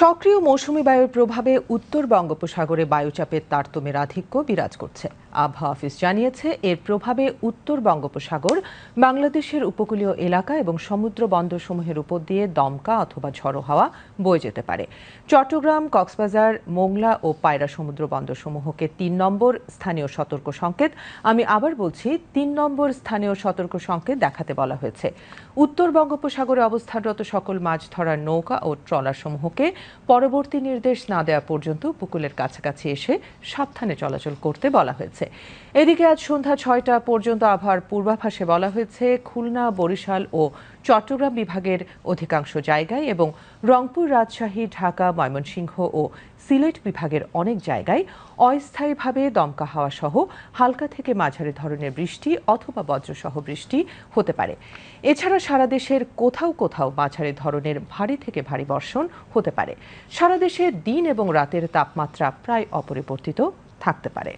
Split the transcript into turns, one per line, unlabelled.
সক্রিয় মৌসুমি বায়ুর প্রভাবে উত্তর বঙ্গোপসাগরে বায়ুচাপের তারতম্যের আধিক্য বিরাজ করছে। আবহাওয়া অফিস জানিয়েছে, এর প্রভাবে উত্তর বঙ্গোপসাগর, বাংলাদেশের উপকূলীয় এলাকা এবং সমুদ্র বন্দরসমূহের উপর দিয়ে দমকা অথবা ঝড়ো হাওয়া বয়ে যেতে পারে। চট্টগ্রাম, কক্সবাজার, মোংলা ও পায়রা সমুদ্র বন্দরসমূহকে তিন নম্বর স্থানীয় সতর্ক সংকেত। আমি আবার বলছি, তিন নম্বর স্থানীয় সতর্ক সংকেত দেখাতে বলা হয়েছে। উত্তর বঙ্গোপসাগরে অবস্থানরত সকল মাছ ধরার নৌকা ও ট্রলার সমূহকে পরবর্তী নির্দেশ না দেওয়া পর্যন্ত উপকূলের কাছাকাছি এসে সাবধানে চলাচল করতে বলা হয়েছে। এদিকে আজ সন্ধ্যা ছয়টা পর্যন্ত আবহাওয়ার পূর্বাভাসে বলা হয়েছে, খুলনা, বরিশাল ও চট্টগ্রাম বিভাগের অধিকাংশ জায়গায় এবং রংপুর, রাজশাহী, ঢাকা, ময়মনসিংহ ও সিলেট বিভাগের অনেক জায়গায় অস্থায়ীভাবে দমকা হাওয়া সহ হালকা থেকে মাঝারি ধরনের বৃষ্টি অথবা বজ্রসহ বৃষ্টি হতে পারে। এছাড়া সারা দেশের কোথাও কোথাও মাঝারি ধরনের ভারী থেকে ভারী বর্ষণ হতে পারে। সারা দেশে দিন এবং রাতের তাপমাত্রা প্রায় অপরিবর্তিত থাকতে পারে।